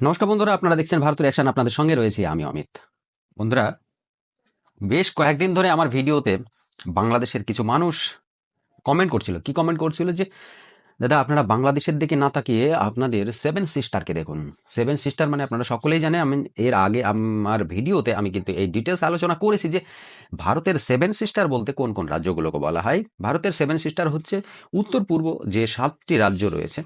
নমস্কার বন্ধুরা, আপনারা দেখছেন ভারতের অ্যাকশন আপনাদের সঙ্গে রয়েছে আমি অমিত। বন্ধুরা, বেশ কয়েকদিন ধরে আমার ভিডিওতে বাংলাদেশের কিছু মানুষ কমেন্ট করছিল। কি কমেন্ট করছিল যে, দাদা, আপনারা বাংলাদেশের দিকে না তাকিয়ে আপনাদের সেভেন সিস্টারকে দেখুন। সেভেন সিস্টার মানে আপনারা সকলেই জানে আমি এর আগে আমার ভিডিওতে আমি কিন্তু এই ডিটেলস আলোচনা করেছি যে, ভারতের সেভেন সিস্টার বলতে কোন কোন রাজ্যগুলোকে বলা হয়? ভারতের সেভেন সিস্টার হচ্ছে উত্তর পূর্ব যে সাতটি রাজ্য রয়েছে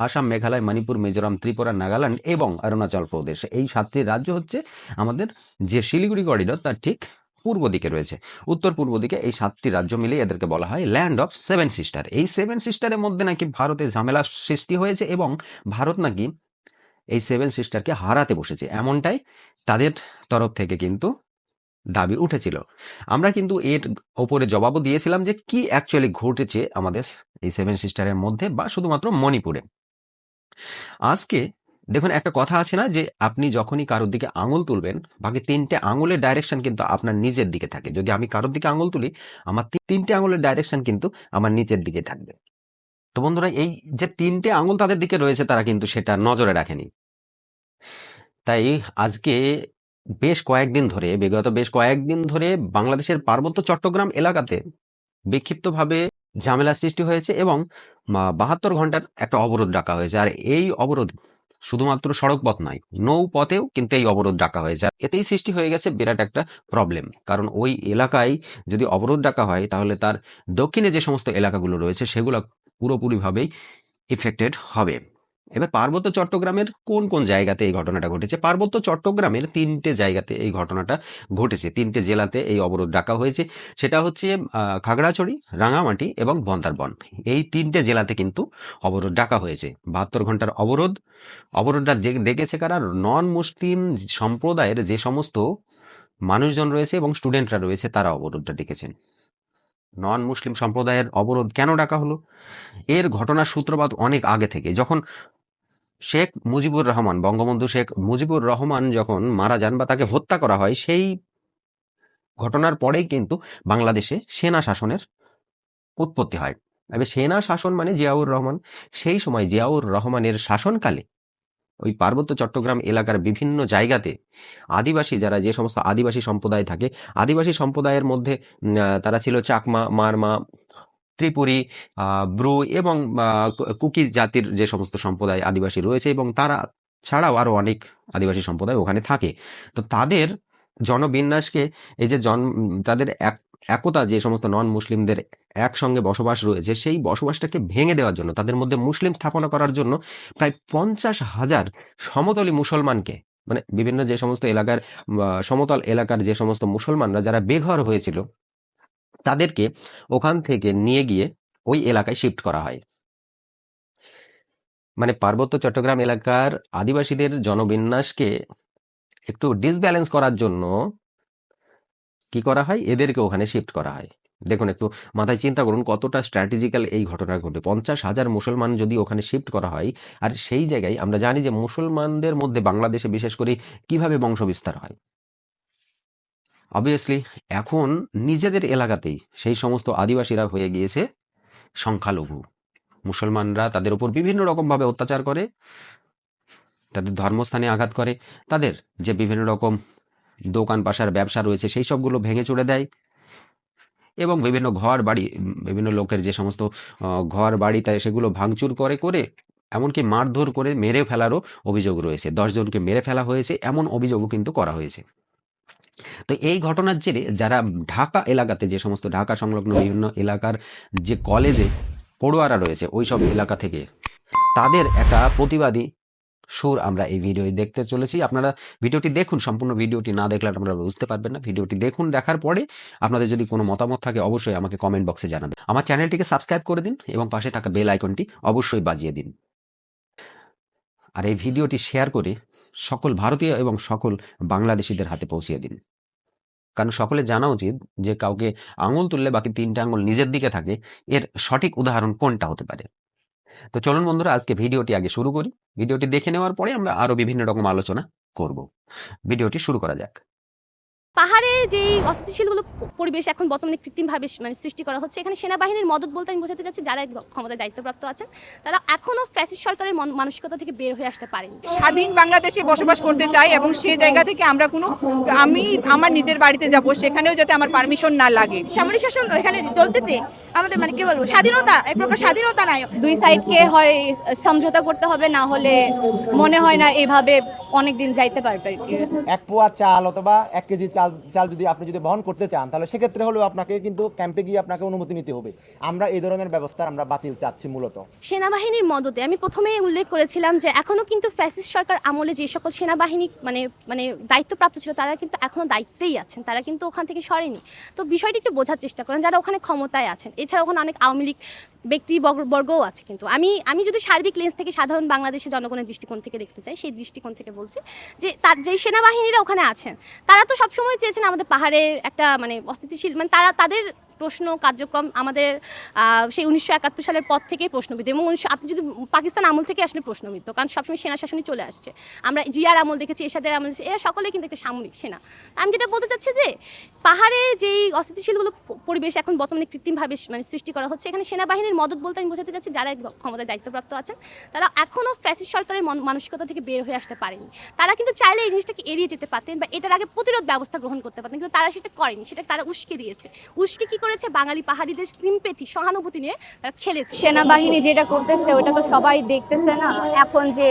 আসাম, মেঘালয়, মণিপুর, মিজোরাম, ত্রিপুরা, নাগাল্যান্ড এবং অরুণাচল প্রদেশ। এই সাতটি রাজ্য হচ্ছে আমাদের যে শিলিগুড়ি করিডোর তার ঠিক পূর্ব দিকে রয়েছে। উত্তর পূর্ব দিকে এই সাতটি রাজ্য মিলে এদেরকে বলা হয় ল্যান্ড অফ সেভেন সিস্টার এই সেভেন সিস্টারের মধ্যে নাকি ভারতে ঝামেলা সৃষ্টি হয়েছে এবং ভারত নাকি এই সেভেন সিস্টারকে হারাতে বসেছে। এমনটাই তাদের তরফ থেকে কিন্তু দাবি উঠেছিল। আমরা কিন্তু এর ওপরে জবাবও দিয়েছিলাম যে কি অ্যাকচুয়ালি ঘটেছে আমাদের এই সেভেন সিস্টারের মধ্যে বা শুধুমাত্র মণিপুরে। আজকে দেখুন, একটা কথা আছে না যে, আপনি যখনই কারোর দিকে আঙুল তুলবেন, বাকি তিনটে আঙুলের ডাইরেকশন কিন্তু আপনার নিজের দিকে থাকে। যদি আমি কারোর দিকে আঙুল তুলি, আমার তিনটে আঙুলের ডাইরেকশন কিন্তু আমার নিচের দিকে থাকবে। তো বন্ধুরা, এই যে তিনটে আঙুল তাদের দিকে রয়েছে, তারা কিন্তু সেটা নজরে রাখেনি। তাই আজকে বেশ কয়েকদিন ধরে, বিগত বেশ কয়েকদিন ধরে বাংলাদেশের পার্বত্য চট্টগ্রাম এলাকাতে বিক্ষিপ্তভাবে ঝামেলা সৃষ্টি হয়েছে এবং বাহাত্তর ঘণ্টার একটা অবরোধ ডাকা হয়েছে। আর এই অবরোধ শুধুমাত্র সড়ক পথ নয় নৌ পথেও কিন্তু এই অবরোধ ডাকা হয়েছে। আর এতেই সৃষ্টি হয়ে গেছে বিরাট একটা প্রবলেম কারণ ওই এলাকায় যদি অবরোধ ডাকা হয়, তাহলে তার দক্ষিণে যে সমস্ত এলাকাগুলো রয়েছে, সেগুলো পুরোপুরিভাবেই ইফেক্টেড হবে। এবার পার্বত্য চট্টগ্রামের কোন কোন জায়গাতে এই ঘটনাটা ঘটেছে? পার্বত্য চট্টগ্রামের তিনটে জায়গাতে এই ঘটনাটা ঘটেছে। তিনটে জেলাতে এই অবরোধ ডাকা হয়েছে। সেটা হচ্ছে খাগড়াছড়ি, রাঙামাটি এবং বন্দারবন। এই তিনটে জেলাতে কিন্তু অবরোধ ডাকা হয়েছে। বাহাত্তর ঘণ্টার অবরোধ। অবরোধটা ডেকেছে কারা? নন মুসলিম সম্প্রদায়ের যে সমস্ত মানুষজন রয়েছে এবং স্টুডেন্টরা রয়েছে, তারা অবরোধটা ডেকেছেন। নন মুসলিম সম্প্রদায়ের অবরোধ কেন ডাকা হলো? এর ঘটনার সূত্রপাত অনেক আগে থেকে। যখন শেখ মুজিবুর রহমান, বঙ্গবন্ধু শেখ মুজিবুর রহমান যখন মারা যান বা তাকে হত্যা করা হয়, সেই ঘটনার পরেই কিন্তু বাংলাদেশে সেনা শাসনের উৎপত্তি হয়। এবার সেনা শাসন মানে জিয়াউর রহমান। সেই সময় জিয়াউর রহমানের শাসনকালে ওই পার্বত্য চট্টগ্রাম এলাকার বিভিন্ন জায়গাতে আদিবাসী যারা যে সমস্ত আদিবাসী সম্প্রদায় থাকে, আদিবাসী সম্প্রদায়ের মধ্যে তারা ছিল চাকমা, মারমা ত্রিপুরী ব্রু এবং কুকি জাতির যে সমস্ত সম্প্রদায় আদিবাসী রয়েছে এবং তারা ছাড়াও আরও অনেক আদিবাসী সম্প্রদায় ওখানে থাকে। তো তাদের জনবিন্যাসকে এই যে জন, তাদের এক- একতা যে সমস্ত নন মুসলিমদের একসঙ্গে বসবাস রয়েছে, সেই বসবাসটাকে ভেঙে দেওয়ার জন্য, তাদের মধ্যে মুসলিম স্থাপনা করার জন্য প্রায় পঞ্চাশ হাজার সমতলী মুসলমানকে মানে বিভিন্ন যে সমস্ত এলাকার সমতল এলাকার যে সমস্ত মুসলমানরা, যারা বেঘর হয়েছিল তাদেরকে ওখান থেকে নিয়ে গিয়ে ওই এলাকায় শিফট করা হয়। মানে পার্বত্য চট্টগ্রাম এলাকার আদিবাসীদের জনবিন্যাসকে একটু ডিসব্যালেন্স করার জন্য কি করা হয়? এদেরকে ওখানে শিফট করা হয়। দেখুন একটু মাথায় চিন্তা করুন কতটা স্ট্র্যাটেজিক্যাল এই ঘটনা ঘটে। পঞ্চাশ হাজার মুসলমান যদি ওখানে শিফট করা হয়, আর সেই জায়গায় আমরা জানি যে মুসলমানদের মধ্যে বাংলাদেশে বিশেষ করে কীভাবে বংশবিস্তার হয়। অবভিয়াসলি এখন নিজেদের এলাকাতেই সেই সমস্ত আদিবাসীরা হয়ে গিয়েছে সংখ্যালঘু। মুসলমানরা তাদের উপর বিভিন্ন রকমভাবে অত্যাচার করে, তাদের ধর্মস্থানে আঘাত করে, তাদের যে বিভিন্ন রকম দোকান পাশার ব্যবসা রয়েছে সেই সবগুলো ভেঙে চড়ে দেয় এবং বিভিন্ন ঘর বাড়ি বিভিন্ন লোকের যে সমস্ত ঘর বাড়ি তাই সেগুলো ভাঙচুর করে করে, এমনকি মারধর করে মেরে ফেলারও অভিযোগ রয়েছে। দশজনকে মেরে ফেলা হয়েছে, এমন অভিযোগও কিন্তু করা হয়েছে। তো এই ঘটনার জেরে যারা ঢাকা এলাকাতে যে সমস্ত ঢাকা সংলগ্ন বিভিন্ন এলাকার যে কলেজে পড়ুয়ারা রয়েছে ওই সব এলাকা থেকে তাদের একটা প্রতিবাদী সুর আমরা এই ভিডিও দেখতে চলেছি। আপনারা ভিডিওটি দেখুন, সম্পূর্ণ ভিডিওটি না দেখলে আপনারা বুঝতে পারবেন না। ভিডিওটি দেখুন, দেখার পরে আপনাদের যদি কোনো মতামত থাকে অবশ্যই আমাকে কমেন্ট বক্সে জানাবেন। আমার চ্যানেলটিকে সাবস্ক্রাইব করে দিন এবং পাশে থাকা বেল আইকনটি অবশ্যই বাজিয়ে দিন। আর এই ভিডিওটি শেয়ার করে সকল ভারতীয় এবং সকল বাংলাদেশিদের হাতে পৌঁছিয়ে দিন। কারণ সকলে জানা উচিত যে কাউকে আঙুল তুললে বাকি তিনটা আঙুল নিজের দিকে থাকে। এর সঠিক উদাহরণ কোনটা হতে পারে? তো চলুন বন্ধুরা, আজকে ভিডিওটি আগে শুরু করি। ভিডিওটি দেখে নেওয়ার পরে আমরা আরও বিভিন্ন রকম আলোচনা করব। ভিডিওটি শুরু করা যাক। পাহাড়ে যেই অস্থিতিশীলগুলো পরিবেশ এখন বর্তমানে কৃত্রিমভাবে মানে সৃষ্টি করা হচ্ছে এখানে সেনাবাহিনীর মদত বলতে আমি বোঝাতে চাচ্ছি যারা ক্ষমতায় দায়িত্বপ্রাপ্ত আছেন তারা এখনও ফ্যাসিস্ট সরকারের মানসিকতা থেকে বের হয়ে আসতে পারেনি। স্বাধীন বাংলাদেশে বসবাস করতে চাই এবং সেই জায়গা থেকে আমরা কোনো আমি আমার নিজের বাড়িতে যাব সেখানেও যাতে আমার পারমিশন না লাগে। সামরিক শাসন এখানে চলতেছে আমাদের মানে কি বলব স্বাধীনতা এক প্রকার স্বাধীনতা নাই। দুই সাইডকে হয় সমঝোতা করতে হবে না হলে মনে হয় না এভাবে অনেক দিন যাইতে পারবে আর কি। এক পোয়া চাল অথবা এক কেজি চাল চাল যদি আপনি যদি বহন করতে চান তাহলে সেক্ষেত্রে হলেও আপনাকে কিন্তু ক্যাম্পে গিয়ে আপনাকে অনুমতি নিতে হবে। আমরা এই ধরনের ব্যবস্থা আমরা বাতিল চাচ্ছি মূলত। সেনাবাহিনীর মদতে আমি প্রথমেই উল্লেখ করেছিলাম যে এখনও কিন্তু ফ্যাসিস্ট সরকার আমলে যে সকল সেনাবাহিনী মানে মানে দায়িত্বপ্রাপ্ত ছিল তারা কিন্তু এখনও দায়িত্বেই আছেন তারা কিন্তু ওখান থেকে সরেনি। তো বিষয়টি একটু বোঝার চেষ্টা করেন যারা ওখানে ক্ষমতায় আছেন। এছাড়া ওখানে অনেক আওয়ামী লীগ ব্যক্তি বর্গ- বর্গও আছে কিন্তু। আমি আমি যদি সার্বিক লেন্স থেকে সাধারণ বাংলাদেশের জনগণের দৃষ্টিকোণ থেকে দেখতে চাই, সেই দৃষ্টিকোণ থেকে বলছি যে তার যেই সেনাবাহিনীরা ওখানে আছেন, তারা তো সবসময় চেয়েছেন আমাদের পাহাড়ের একটা মানে অস্থিতিশীল মানে তারা তাদের প্রশ্ন কার্যক্রম আমাদের সেই উনিশশো একাত্তর সালের পর থেকেই প্রশ্নবিদ এবং উনিশশো আপনি যদি পাকিস্তান আমল থেকে আসলে প্রশ্নবিদ কারণ সবসময় সেনা শাসনই চলে আসছে। আমরা জিয়ার আমল দেখেছি এরশাদের আমল দেখেছি, এরা সকলে কিন্তু একটা সামরিক সেনা। আমি যেটা বলতে চাচ্ছি যে পাহাড়ে যেই অস্থিতিশীলগুলো পরিবেশ এখন বর্তমানে কৃত্রিমভাবে মানে সৃষ্টি করা হচ্ছে এখানে সেনাবাহিনীর মদত বলতে আমি বোঝাতে চাচ্ছি যারা ক্ষমতায় দায়িত্বপ্রাপ্ত আছেন তারা এখনও ফ্যাসিস্ট সরকারের মানসিকতা থেকে বের হয়ে আসতে পারেনি। তারা কিন্তু চাইলে এই জিনিসটাকে এড়িয়ে যেতে পারতেন বা এটার আগে প্রতিরোধ ব্যবস্থা গ্রহণ করতে পারতেন কিন্তু তারা সেটা করেনি সেটা তারা উস্কে দিয়েছে। উস্কে কি করেছে, বাঙালি পাহাড়িদের সিম্পেথি সহানুভূতি নিয়ে তারা খেলেছে। সেনাবাহিনী যেটা করতেছে, ওটা তো সবাই দেখতেছে না। এখন যে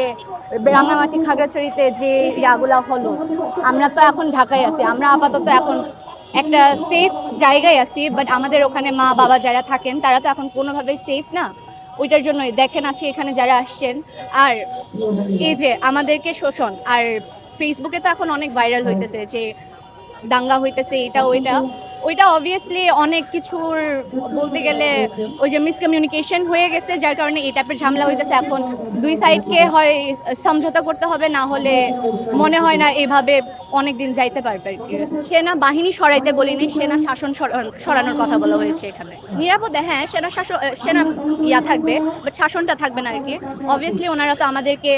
রাঙামাটি, খাগড়াছড়িতে যে ইয়াগুলা হলো, আমরা তো এখন ঢাকায় আছি। আমরা আপাতত এখন একটা সেফ জায়গায় আছি বাট আমাদের ওখানে মা, বাবা যারা থাকেন, তারা তো এখন কোনোভাবেই সেফ না। ওইটার জন্যই দেখেন আছি এখানে যারা আসছেন। আর এই যে আমাদেরকে শোষণ, আর ফেসবুকে তো এখন অনেক ভাইরাল হইতেছে যে দাঙ্গা হইতেছে, এটা, ওইটা। ওইটা অবভিয়াসলি অনেক কিছুর বলতে গেলে ওই যে মিসকমিউনিকেশন হয়ে গেছে, যার কারণে এই টাইপের ঝামেলা হইতেছে। এখন দুই সাইডকে হয়, সমঝোতা করতে হবে, না হলে মনে হয় না এভাবে অনেক দিন যাইতে পারবে আর কি। সেনা বাহিনী সরাইতে বলিনি, সেনা শাসন সরানোর কথা বলা হয়েছে এখানে। নিরাপদে হ্যাঁ সেনা শাসন সেনা ইয়া থাকবে বাট শাসনটা থাকবে না আর কি। অবভিয়াসলি ওনারা তো আমাদেরকে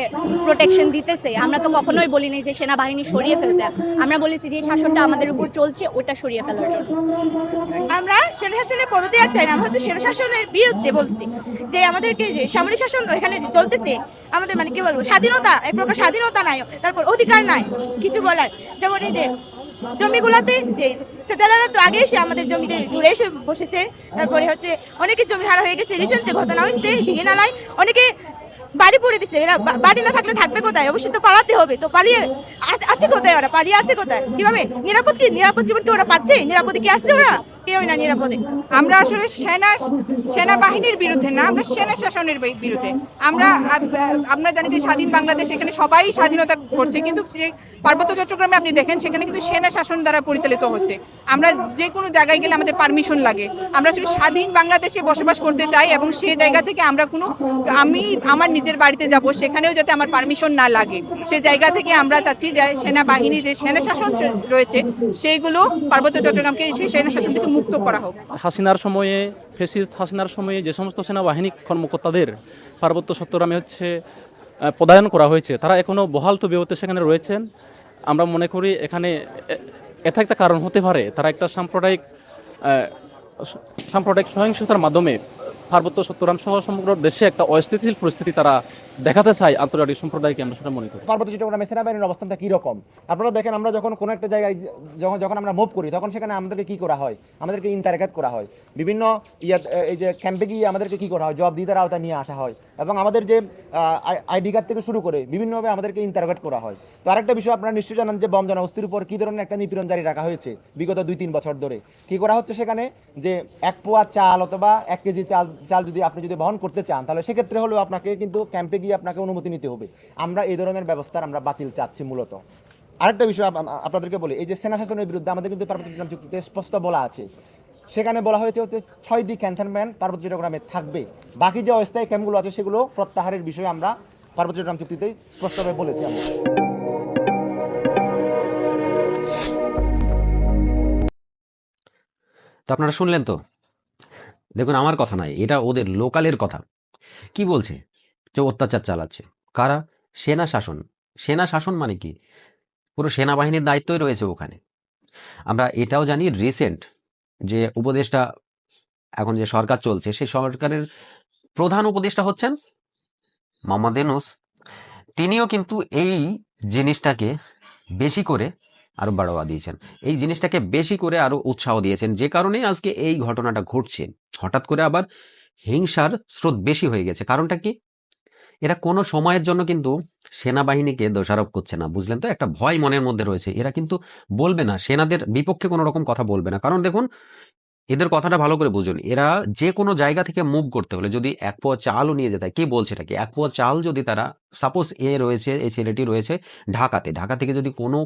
প্রোটেকশন দিতেছে। আমরা তো কখনোই বলিনি যে সেনাবাহিনী সরিয়ে ফেলতে। আমরা বলেছি যে শাসনটা আমাদের উপর চলছে ওটা সরিয়ে ফেলার জন্য। আমরা সেনা শাসনের পদ্ধতি আর চাই না, আমরা হচ্ছে সেনা শাসনের বিরুদ্ধে বলছি যে আমাদেরকে যে সামরিক শাসন এখানে চলতেছে, আমাদের মানে কি বলব, স্বাধীনতা এক প্রকার স্বাধীনতা নাই, তারপর অধিকার নাই, কিছু বলার। যেমন এই যে জমিগুলোতে, যে সেদালারা তো আগে এসে আমাদের জমিতে জুড়ে এসে বসেছে, তারপরে হচ্ছে অনেকে জমি হারা হয়ে গেছে রিসেন্ট যে ঘটনা হয়েছে হিগে নালায় অনেকে বাড়ি পড়ে দিচ্ছে এরা বাড়ি না থাকলে থাকবে কোথায়? অবশ্যই তো পালাতে হবে। তো পালিয়ে আছে কোথায় ওরা? পালিয়ে আছে কোথায়? কীভাবে? নিরাপদ কি? নিরাপদ জীবনটা ওরা পাচ্ছে? নিরাপদে কি আসছে ওরা? কেউই না নিরাপদে আমরা আসলে সেনা, সেনাবাহিনীর বিরুদ্ধে না, আমরা সেনা শাসনের বিরুদ্ধে। আমরা আমরা জানি যে স্বাধীন বাংলাদেশ এখানে সবাই স্বাধীনতা করছে, কিন্তু যে পার্বত্য চট্টগ্রামে আপনি দেখেন, সেখানে কিন্তু সেনা শাসন দ্বারা পরিচালিত হচ্ছে। আমরা যে কোনো জায়গায় গেলে আমাদের পারমিশন লাগে। আমরা আসলে স্বাধীন বাংলাদেশে বসবাস করতে চাই এবং সে জায়গা থেকে আমরা কোনো, আমি আমার নিজের বাড়িতে যাব, সেখানেও যাতে আমার পারমিশন না লাগে। সে জায়গা থেকে আমরা চাচ্ছি যে সেনাবাহিনী, যে সেনা শাসন রয়েছে, সেইগুলো পার্বত্য চট্টগ্রামকে সেই সেনা শাসন থেকে মুক্ত করা হোক। হাসিনার সময়ে, ফেসিস্ট হাসিনার সময়ে যে সমস্ত সেনাবাহিনী কর্মকর্তাদের পার্বত্য চট্টগ্রামে হচ্ছে পদায়ন করা হয়েছে, তারা এখনও বহাল তো তবিয়তে সেখানে রয়েছেন। আমরা মনে করি এখানে এটা একটা কারণ হতে পারে। তারা একটা সাম্প্রদায়িক সাম্প্রদায়িক সহিংসতার মাধ্যমে পার্বত্য চট্টগ্রাম সহ সমগ্র দেশে একটা অস্থিতিশীল পরিস্থিতি তারা দেখাতে চাই আন্তর্জাতিক সম্প্রদায়কে আমরা সেটা মনে করি। পার্বত্য চট্টগ্রামে সেনাবাহিনীর অবস্থানটা কীরকম? আপনারা দেখেন আমরা যখন কোনো একটা জায়গায় যখন যখন আমরা মুভ করি, তখন সেখানে আমাদেরকে কী করা হয়? আমাদেরকে ইন্টারগ্যাট করা হয়। বিভিন্ন ইয়া, এই যে ক্যাম্পে গিয়ে আমাদেরকে কী করা হয়? জব দিদার আওতায় নিয়ে আসা হয়। এবং আমাদের যে আইডি কার্ড থেকে শুরু করে বিভিন্নভাবে আমাদেরকে ইন্টারগ্যাট করা হয়। তো আরেকটা বিষয় আপনারা নিশ্চয়ই জানেন যে বম জনগোষ্ঠীর উপর কী ধরনের একটা নিপীড়ন জারি রাখা হয়েছে বিগত দুই তিন বছর ধরে। কী করা হচ্ছে সেখানে? যে এক পোয়া চাল অথবা এক কেজি চাল চাল যদি আপনি যদি বহন করতে চান, তাহলে সেক্ষেত্রে হলেও আপনাকে কিন্তু ক্যাম্পে গিয়ে আপনাকে অনুমতি নিতে হবে। আমরা এই ধরনের ব্যবস্থা আমরা বাতিল চাচ্ছি মূলত। আরেকটা বিষয় আপ- আপ- আপনাদেরকে বলি, এই যে সেনা শাসনের বিরুদ্ধে আমাদের কিন্তু পার্বত্য চট্টগ্রাম চুক্তিতে স্পষ্ট বলা আছে। সেখানে বলা হয়েছে হচ্ছে ছয়টি ক্যান্টনমেন্ট পার্বত্য চট্টগ্রামে থাকবে। বাকি যে অস্থায়ী ক্যাম্পগুলো আছে সেগুলো প্রত্যাহারের বিষয়ে আমরা পার্বত্য চট্টগ্রাম চুক্তিতে স্পষ্টভাবে বলেছি আমরা। আপনারা শুনলেন তো? দেখুন, আমার কথা নয়, এটা ওদের লোকালের কথা। কি বলছে? যে অত্যাচার চালাচ্ছে। কারা? সেনা শাসন। সেনা শাসন মানে কি? পুরো সেনাবাহিনীর দায়িত্বই রয়েছে ওখানে। আমরা এটাও জানি রিসেন্ট যে উপদেষ্টা এখন যে সরকার চলছে, সেই সরকারের প্রধান উপদেষ্টা হচ্ছেন মোহাম্মদ ইউনূস। তিনিও কিন্তু এই জিনিসটাকে বেশি করে আরও বাড়াওয়া দিয়েছেন। এই জিনিসটাকে বেশি করে আরও উৎসাহ দিয়েছেন। যে কারণে আজকে এই ঘটনাটা ঘটছে। হঠাৎ করে আবার হিংসার স্রোত বেশি হয়ে গেছে। কারণটা কি? এরা কোনো সময়ের জন্য কিন্তু সেনাবাহিনীকে দোষারোপ করছে না, বুঝলেন তো? একটা ভয় মনের মধ্যে রয়েছে। এরা কিন্তু বলবে না, সেনাদের বিপক্ষে কোনো রকম কথা বলবে না। কারণ দেখুন, এদের কথাটা ভালো করে বুঝুন। এরা যে কোনো জায়গা থেকে মুভ করতে হলে যদি এক পোয়া চালও নিয়ে যেতে কি বলছে এটা কি এক পোয়া চাল যদি তারা সাপোজ এ রয়েছে এই ছেলেটি রয়েছে ঢাকাতে, ঢাকা থেকে যদি কোনো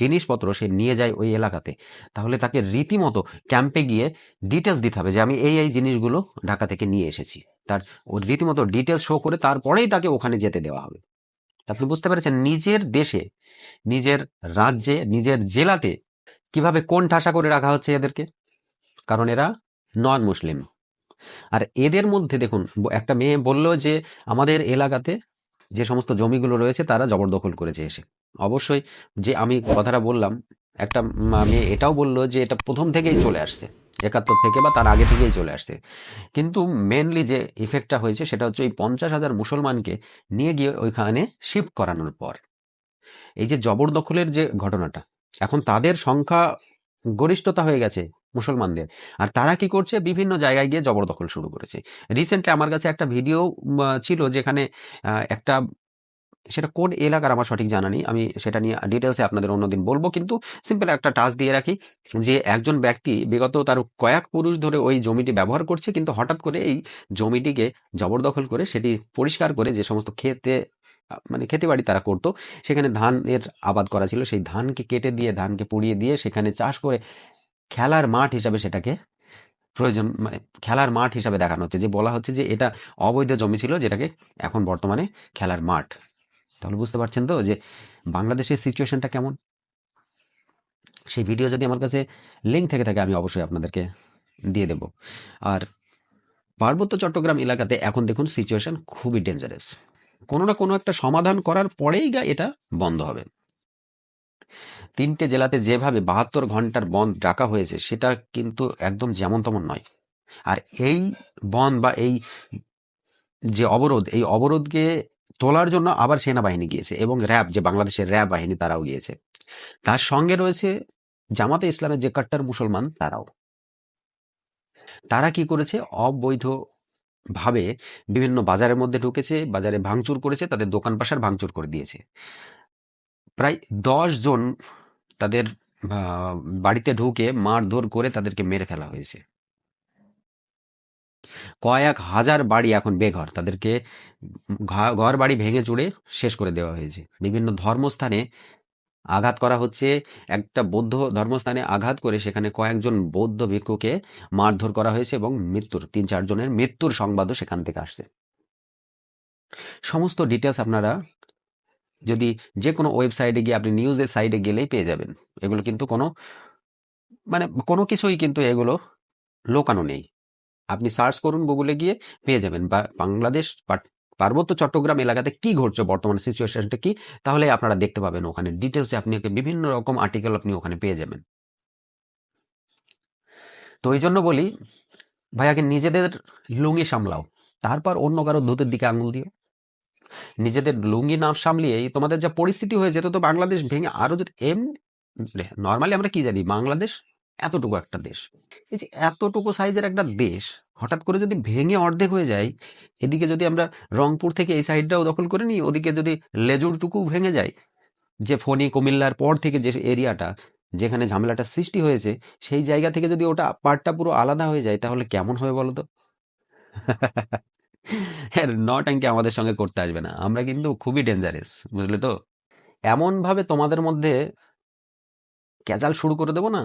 জিনিসপত্র সে নিয়ে যায় ওই এলাকাতে, তাহলে তাকে রীতিমতো ক্যাম্পে গিয়ে ডিটেলস দিতে হবে যে আমি এই এই জিনিসগুলো ঢাকা থেকে নিয়ে এসেছি। তার রীতিমতো ডিটেলস শো করে তারপরেই তাকে ওখানে যেতে দেওয়া হবে। আপনি বুঝতে পেরেছেন নিজের দেশে, নিজের রাজ্যে, নিজের জেলাতে কীভাবে কোন ঠাসা করে রাখা হচ্ছে এদেরকে? কারণ এরা নন মুসলিম আর এদের মধ্যে দেখুন, একটা মেয়ে বলল যে, আমাদের এলাকাতে যে সমস্ত জমিগুলো রয়েছে তারা জবরদখল করেছে এসে। অবশ্যই যে আমি কথাটা বললাম, একটা মেয়ে এটাও বলল যে, এটা প্রথম থেকেই চলে আসছে। একাত্তর থেকে বা তার আগে থেকেই চলে আসছে। কিন্তু মেনলি যে ইফেক্টটা হয়েছে সেটা হচ্ছে ওই পঞ্চাশ হাজার মুসলমানকে নিয়ে গিয়ে ওইখানে শিফট করানোর পর। এই যে জবরদখলের যে ঘটনাটা, এখন তাদের সংখ্যা গরিষ্ঠতা হয়ে গেছে মুসলমানদের। আর তারা কি করছে? বিভিন্ন জায়গায় গিয়ে জবরদখল শুরু করেছে। রিসেন্টলি আমার কাছে একটা ভিডিও ছিল যেখানে একটা সেটা কোন এলাকার আমার সঠিক জানা নেই। আমি সেটা নিয়ে ডিটেলসে আপনাদের অন্যদিন বলব। কিন্তু সিম্পল একটা টাচ দিয়ে রাখি যে একজন ব্যক্তি বিগত তার কয়েক পুরুষ ধরে ওই জমিটি ব্যবহার করছে কিন্তু হঠাৎ করে এই জমিটিকে জবরদখল করে সেটি পরিষ্কার করে যে সমস্ত আহ, মানে খেতে বাড়ি তারা করতো সেখানে ধানের আবাদ করা ছিল। সেই ধানকে কেটে দিয়ে ধানকে পুড়িয়ে দিয়ে সেখানে চাষ করে খেলার মাঠ হিসাবে সেটাকে প্রয়োজন মানে খেলার মাঠ হিসাবে দেখানো হচ্ছে। যে বলা হচ্ছে যে এটা অবৈধ জমি ছিল যেটাকে এখন বর্তমানে খেলার মাঠ। তাহলে বুঝতে পারছেন তো যে বাংলাদেশের সিচুয়েশনটা কেমন? সেই ভিডিও যদি আমার কাছে লিঙ্ক থেকে থাকে, আমি অবশ্যই আপনাদেরকে দিয়ে দেব। আর পার্বত্য চট্টগ্রাম এলাকাতে এখন দেখুন সিচুয়েশন খুবই ডেঞ্জারাস কোনো না কোনো একটা সমাধান করার পরেই গা এটা বন্ধ হবে। তিনটে জেলাতে যেভাবে বাহাত্তর ঘণ্টার বন্ধ ডাকা হয়েছে, সেটা কিন্তু একদম যেমন তেমন নয়। আর এই বন বা এই যে অবরোধ, এই অবরোধকে তোলার জন্য আবার সেনাবাহিনী গিয়েছে এবং র্যাব, যে বাংলাদেশের র্যাব বাহিনী, তারাও গিয়েছে। তার সঙ্গে রয়েছে জামাতে ইসলামের যে কাট্টার মুসলমান, তারাও। তারা কি করেছে? অবৈধ ভাবে বিভিন্ন বাজারের মধ্যে ঢুকেছে, বাজারে ভাঙচুর করেছে, তাদের দোকান পাশার ভাঙচুর করে দিয়েছে। প্রায় দশ জন তাদের বাড়িতে ঢুকে মারধর করে তাদেরকে মেরে ফেলা হয়েছে। কয়েক হাজার বাড়ি এখন বেঘর। তাদেরকে ঘর বাড়ি ভেঙে চুড়ে শেষ করে দেওয়া হয়েছে। বিভিন্ন ধর্মস্থানে আঘাত করা হচ্ছে। একটা বৌদ্ধ ধর্মস্থানে আঘাত করে সেখানে কয়েকজন বৌদ্ধ ভিক্ষুকে মারধর করা হয়েছে এবং মৃত্যুর, তিন চারজনের মৃত্যুর সংবাদও সেখান থেকে আসছে। সমস্ত ডিটেলস আপনারা যদি যে কোনো ওয়েবসাইটে গিয়ে আপনি নিউজের সাইডে গেলেই পেয়ে যাবেন। এগুলো কিন্তু কোনো মানে কোনো কিছুই কিন্তু এগুলো লোকানো নেই। আপনি সার্চ করুন গুগলে গিয়ে পেয়ে যাবেন। বা বাংলাদেশ পার্বত্য চট্টগ্রাম এলাকাতে কি ঘটছে? বর্তমান সিচুয়েশনটা কি? তাহলে আপনারা দেখতে পাবেন ওখানে। ডিটেলসে আপনি বিভিন্ন রকম আর্টিকেল আপনি ওখানে পেয়ে যাবেন। তো এই জন্য বলি, ভাই, আগে নিজেদের লুঙ্গি সামলাও। তারপর অন্য কারও দুধের দিকে আঙুল দিও। নিজেদের লুঙ্গি না সামলিয়ে তোমাদের যা পরিস্থিতি হয়ে যেত তো বাংলাদেশ ভেঙে আরও যদি এম নর্মালি আমরা কি জানি? বাংলাদেশ এতটুকু একটা দেশ। এই যে এতটুকু সাইজের একটা দেশ, হঠাৎ করে যদি ভেঙে অর্ধেক হয়ে যায়, এদিকে যদি আমরা রংপুর থেকে এই সাইডটাও দখল করে নিই, ওদিকে যদি লেজুরটুকু ভেঙে যায়, যে ফণি কুমিল্লার পর থেকে যে এরিয়াটা যেখানে ঝামেলাটা সৃষ্টি হয়েছে, সেই জায়গা থেকে যদি ওটা পার্টটা পুরো আলাদা হয়ে যায়, তাহলে কেমন হবে বলো তো? হ্যাঁ নটাঙ্কি আমাদের সঙ্গে করতে আসবে না। আমরা কিন্তু খুবই ডেঞ্জারাস বুঝলে তো? এমনভাবে তোমাদের মধ্যে ক্যাজাল শুরু করে দেবো না?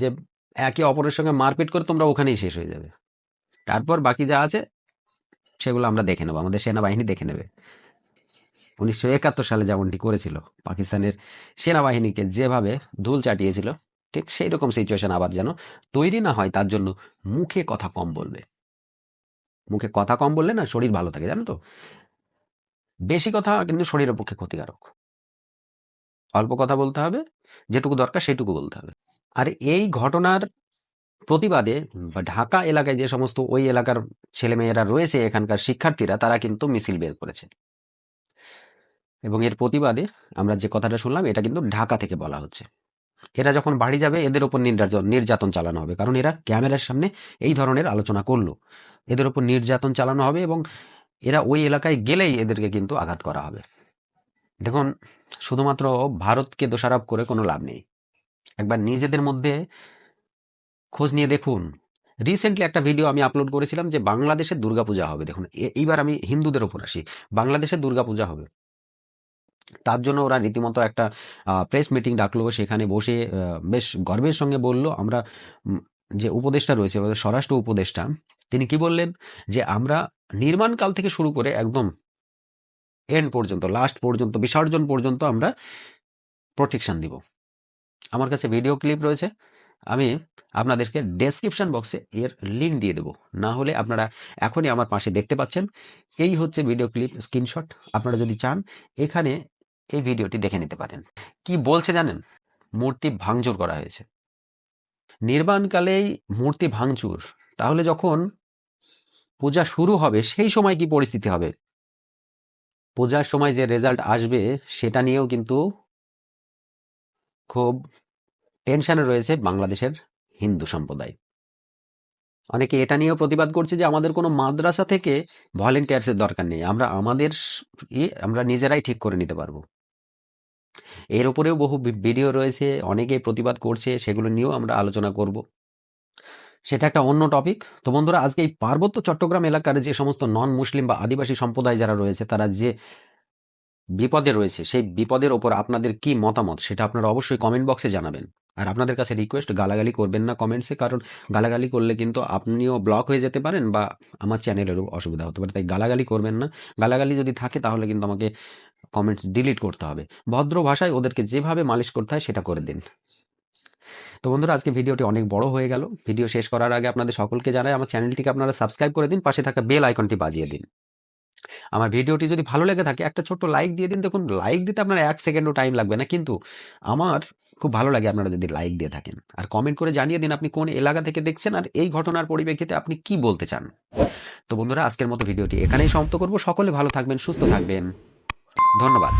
যে একে অপরের সঙ্গে মারপিট করে তোমরা ওখানেই শেষ হয়ে যাবে। তারপর বাকি যা আছে, সেগুলো আমরা দেখে নেব, আমাদের সেনাবাহিনী দেখে নেবে। উনিশশো একাত্তর সালে যেমনটি করেছিল, পাকিস্তানের সেনাবাহিনীকে যেভাবে ধুল চাটিয়েছিল, ঠিক সেই রকম সিচুয়েশন আবার যেন তৈরি না হয়, তার জন্য মুখে কথা কম বলবে। মুখে কথা কম বললে না, শরীর ভালো থাকে, জানো তো? বেশি কথা কিন্তু শরীরের পক্ষে ক্ষতিকারক। অল্প কথা বলতে হবে, যেটুকু দরকার সেটুকু বলতে হবে। আর এই ঘটনার প্রতিবাদে ঢাকা এলাকায় যে সমস্ত ওই এলাকার ছেলেমেয়েরা রয়েছে এখানকার শিক্ষার্থীরা, তারা কিন্তু মিছিল বের করেছে। এবং এর প্রতিবাদে আমরা যে কথাটা শুনলাম, এটা কিন্তু ঢাকা থেকে বলা হচ্ছে। এরা যখন বাড়ি যাবে, এদের উপর নির্যাতন নির্যাতন চালানো হবে। কারণ এরা ক্যামেরার সামনে এই ধরনের আলোচনা করল। এদের উপর নির্যাতন চালানো হবে এবং এরা ওই এলাকায় গেলেই এদেরকে কিন্তু আঘাত করা হবে। দেখুন, শুধুমাত্র ভারতকে দোষারোপ করে কোনো লাভ নেই। একবার নিজেদের মধ্যে খোঁজ নিয়ে দেখুন। রিসেন্টলি একটা ভিডিও আমি আপলোড করেছিলাম যে বাংলাদেশের দুর্গাপূজা হবে। দেখুন এইবার আমি হিন্দুদের ওপর আসি। বাংলাদেশের দুর্গাপূজা হবে। তার জন্য ওরা রীতিমতো একটা প্রেস মিটিং ডাকলো। সেখানে বসে বেশ গর্বের সঙ্গে বলল, আমরা যে উপদেষ্টা রয়েছে স্বরাষ্ট্র উপদেষ্টা, তিনি কি বললেন? যে আমরা নির্মাণকাল থেকে শুরু করে একদম এন্ড পর্যন্ত লাস্ট পর্যন্ত, বিসর্জন পর্যন্ত আমরা প্রোটেকশন দিব। আমার কাছে ভিডিও ক্লিপ রয়েছে। আমি আপনাদেরকে ডেসক্রিপশন বক্সে এর লিঙ্ক দিয়ে দেবো। না হলে আপনারা এখনই আমার পাশে দেখতে পাচ্ছেন। এই হচ্ছে ভিডিও ক্লিপ স্ক্রিনশট আপনারা যদি চান, এখানে এই ভিডিওটি দেখে নিতে পারেন। কি বলছে জানেন? মূর্তি ভাঙচুর করা হয়েছে। নির্মাণকালেই মূর্তি ভাঙচুর। তাহলে যখন পূজা শুরু হবে, সেই সময় কি পরিস্থিতি হবে? পূজার সময় যে রেজাল্ট আসবে, সেটা নিয়েও কিন্তু খুব টেনশনে রয়েছে বাংলাদেশের হিন্দু সম্প্রদায়। অনেকে এটা নিয়েও প্রতিবাদ করছে যে আমাদের কোনো মাদ্রাসা থেকে ভলেন্টিয়ার্সের দরকার নেই। আমরা আমাদের আমরা নিজেরাই ঠিক করে নিতে পারব। এর উপরেও বহু ভিডিও রয়েছে, অনেকে প্রতিবাদ করছে, সেগুলো নিয়েও আমরা আলোচনা করব। সেটা একটা অন্য টপিক। তো বন্ধুরা, আজকে এই পার্বত্য চট্টগ্রাম এলাকার যে সমস্ত নন মুসলিম বা আদিবাসী সম্প্রদায় যারা রয়েছে, তারা যে বিপদে রয়েছে, সেই বিপদের ওপর আপনাদের কি মতামত সেটা আপনারা অবশ্যই কমেন্ট বক্সে জানাবেন। আর আপনাদের কাছে রিকোয়েস্ট গালাগালি করবেন না কমেন্টসে কারণ গালাগালি করলে কিন্তু আপনিও ব্লক হয়ে যেতে পারেন বা আমার চ্যানেলেরও অসুবিধা হতে পারে, তাই গালাগালি করবেন না। গালাগালি যদি থাকে তাহলে কিন্তু আমাকে কমেন্টস ডিলিট করতে হবে। ভদ্র ভাষায় ওদেরকে যেভাবে মালিশ করতে হয় সেটা করে দিন। তো বন্ধুরা, আজকে ভিডিওটি অনেক বড় হয়ে গেল। ভিডিও শেষ করার আগে আপনাদের সকলকে জানাই, আমার চ্যানেলটিকে আপনারা সাবস্ক্রাইব করে দিন, পাশে থাকা বেল আইকনটি বাজিয়ে দিন। আমার ভিডিওটি যদি ভালো লেগে থাকে, একটা ছোট্ট লাইক দিয়ে দিন। দেখুন লাইক দিতে আপনার এক সেকেন্ডও টাইম লাগবে না। কিন্তু আমার খুব ভালো লাগে আপনারা যদি লাইক দিয়ে থাকেন। আর কমেন্ট করে জানিয়ে দিন আপনি কোন এলাকা থেকে দেখছেন আর এই ঘটনার পরিপ্রেক্ষিতে আপনি কি বলতে চান। তো বন্ধুরা, আজকের মতো ভিডিওটি এখানেই সমাপ্ত করব। সকলে ভালো থাকবেন, সুস্থ থাকবেন। ধন্যবাদ।